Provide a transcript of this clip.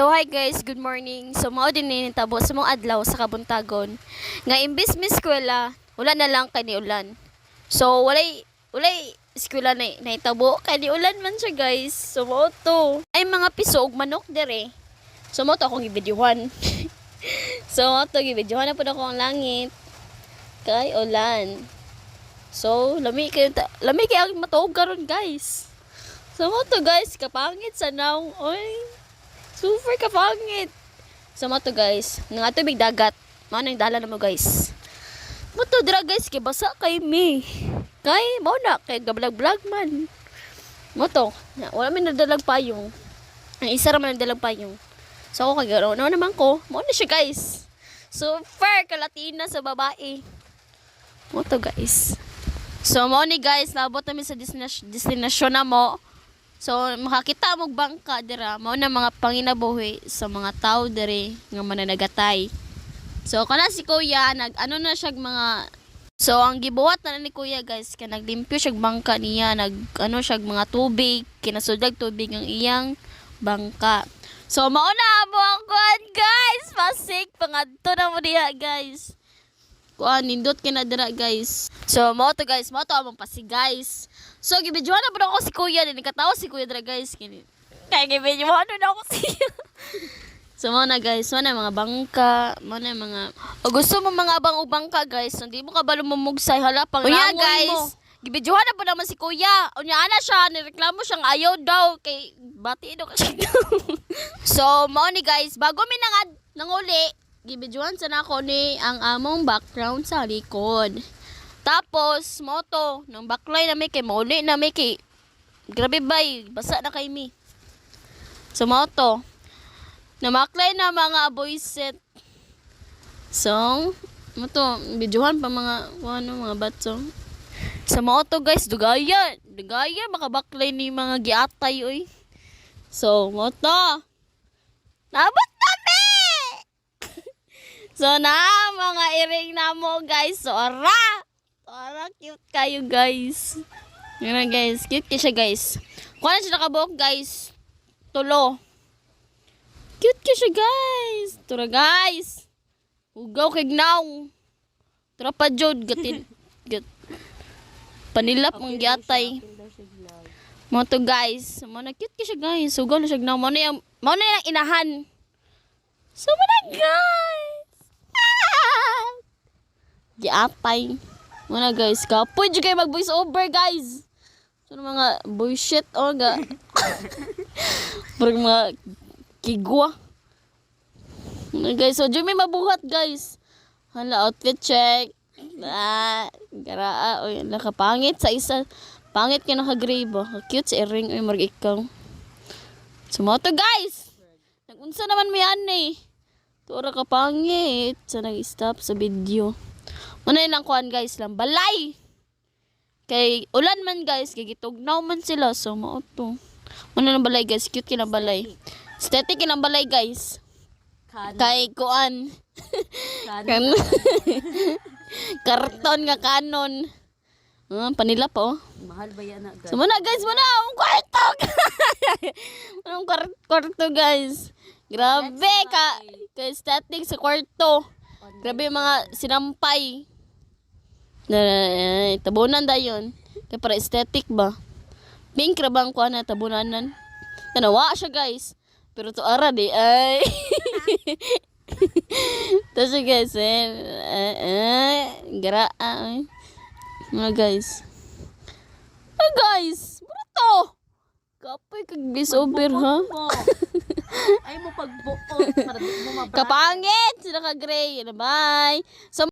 So hi guys, good morning. So mao din ni tabo sa mong adlaw sa kabuntagon. Nga imbis mi eskwela, wala na lang kay ni ulan. So walay walay eskwela na nahitabo kay ni ulan man siya guys. So mao to. Ay mga piso ug manok dire. So mao to akong gibidyohan. so mao to gibidyohan na pud ako ang langit. Kay ulan. So lami kay lami kay ang matuog karon guys. So mao to guys, kapangit sa now. Oy. Super kapangit. So mo to guys, nga tubig dagat. Mao nang dala na mo guys. Mo to dira guys kay basa kay mi. Kay mo na kay gablag-blag man. Mo to, na- wala man nadalag payong. Ang isa ra man nadalag payong. So ako kay garo naman ko, mo na siya guys. Super kalatina sa babae. Mo to guys. So mo ni guys, nabot namin sa destinasyon na mo. So makakita mo bangka dira mao na mga panginabuhi sa mga tao diri nga mananagatay. So kana si Kuya nag ano na siya mga So ang gibuhat na ni Kuya guys kay naglimpyo siya bangka niya nag ano siya mga tubig kinasudag tubig ang iyang bangka. So mao na mo ang guys pasik pangadto na mo diha guys. Kuan nindot kina dira guys. So mao to guys mao to among pasig guys. So, gibidyohan na po ako si Kuya. Din katawa si Kuya dra guys. Kini. Kaya gibidyohan na ako siya. so, mo na guys. Mo na mga bangka. Mo na mga... O gusto mo mga abang bangka guys. Hindi mo ka ba lumumugsay. Hala, pang Unya, guys. guys. Gibidyohan na po naman si Kuya. Unya, ana siya. Nireklamo siyang ayaw daw. Kay bati daw kasi So, mo ni guys. Bago mi nang nanguli. Gibidyohan sa nako ni ang among background sa likod. Tapos, moto, nang baklay na may kay mauli na may grabe bay, basa na kay mi. So, moto, namaklay na mga boyset. So, moto, videohan pa mga, ano, mga batso. Sa moto guys, dugaya, dugaya, makabaklay ni mga giatay, oy. So, moto, nabot! So, na, mga iring na mo, guys. So, ara! Para cute kayo, guys. Yun na, guys. Cute ka siya, guys. Kung ano siya nakabuhok, guys. Tulo. Cute ka siya, guys. Tura, guys. Ugaw kay gnaw. Tura pa, Jod. Gatin. Gat. Panilap ang giatay. Mo to, guys. Mo na cute ka siya, guys. Ugaw na siya gnaw. Mo na yung, mo na yung inahan. So, mo na, guys. Ah! Giatay. Muna guys, kapoy dyan kayo mag voice over guys. So mga bullshit o ga. Parang mga kigwa. Muna guys, so dyan may mabuhat guys. Hala, outfit check. Ah, garaa. Oy, nakapangit sa isa. Pangit ka naka-gray ba? Cute sa earring. Oy, marag ikaw. So mo to guys. Nagunsa naman may ani. Tura ka pangit. Sa nag-stop sa video. Una lang kuan guys lang balay. Kay ulan man guys, kay gitugnaw man sila so mao to. Una lang balay guys, cute kinang balay. Aesthetic kinang balay guys. Kay kuan. kan karton nga kanon. Ah, panila pa oh. Mahal ba yan na? So muna guys, muna ang kwarto. ang kwar- kwarto guys. Grabe ka ka aesthetic sa kwarto. Grabe yung mga sinampay. Na, na- tabunan da yun. Kaya para aesthetic ba? Pink ra bang kuha na tabunanan? Tanawa siya guys. Pero to ara di ay. Siya, guys eh. eh, eh gara ay. Mga guys. Ah guys, bruto. Kapoy kag over ha. Ay mo pagbuot para di mo mabra. Kapangit! Sila ka gray. Bye! So,